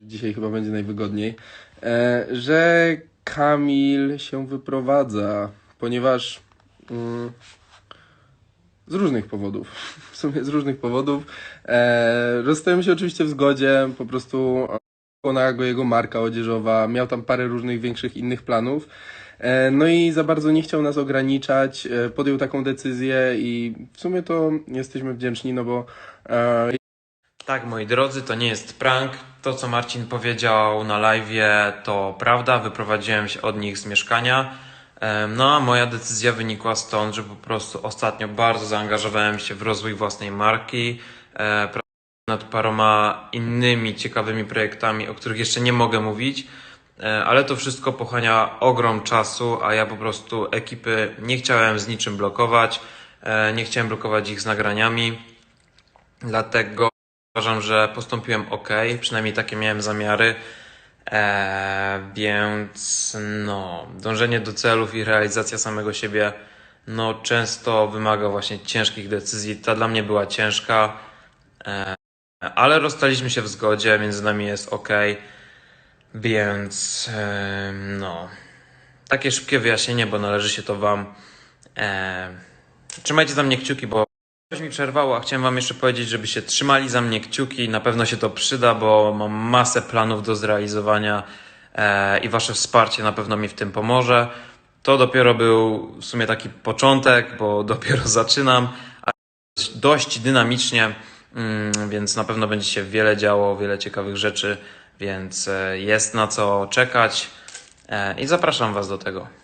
dzisiaj chyba będzie najwygodniej, e, że Kamil się wyprowadza, ponieważ mm, z różnych powodów, w sumie z różnych powodów. E, rozstajemy się oczywiście w zgodzie, po prostu ona go jego marka odzieżowa, miał tam parę różnych większych innych planów. E, No i za bardzo nie chciał nas ograniczać, e, podjął taką decyzję i w sumie to jesteśmy wdzięczni, no bo e, Tak, moi drodzy, to nie jest prank. To, co Marcin powiedział na live, to prawda. Wyprowadziłem się od nich z mieszkania. No a moja decyzja wynikła stąd, że po prostu ostatnio bardzo zaangażowałem się w rozwój własnej marki. E, Pracuję nad paroma innymi ciekawymi projektami, o których jeszcze nie mogę mówić. E, Ale to wszystko pochłania ogrom czasu, a ja po prostu ekipy nie chciałem z niczym blokować. E, Nie chciałem blokować ich z nagraniami. Dlatego uważam, że postąpiłem ok, przynajmniej takie miałem zamiary. Eee, więc no, dążenie do celów i realizacja samego siebie no, często wymaga właśnie ciężkich decyzji. Ta dla mnie była ciężka, eee, ale rozstaliśmy się w zgodzie, między nami jest ok, więc em, no, takie szybkie wyjaśnienie, bo należy się to Wam. Eee, trzymajcie za mnie kciuki, bo Coś mi przerwało, a chciałem Wam jeszcze powiedzieć, żebyście trzymali za mnie kciuki. Na pewno się to przyda, bo mam masę planów do zrealizowania e, i Wasze wsparcie na pewno mi w tym pomoże. To dopiero był w sumie taki początek, bo dopiero zaczynam, a dość dynamicznie, mm, więc na pewno będzie się wiele działo, wiele ciekawych rzeczy, więc e, jest na co czekać e, i zapraszam Was do tego.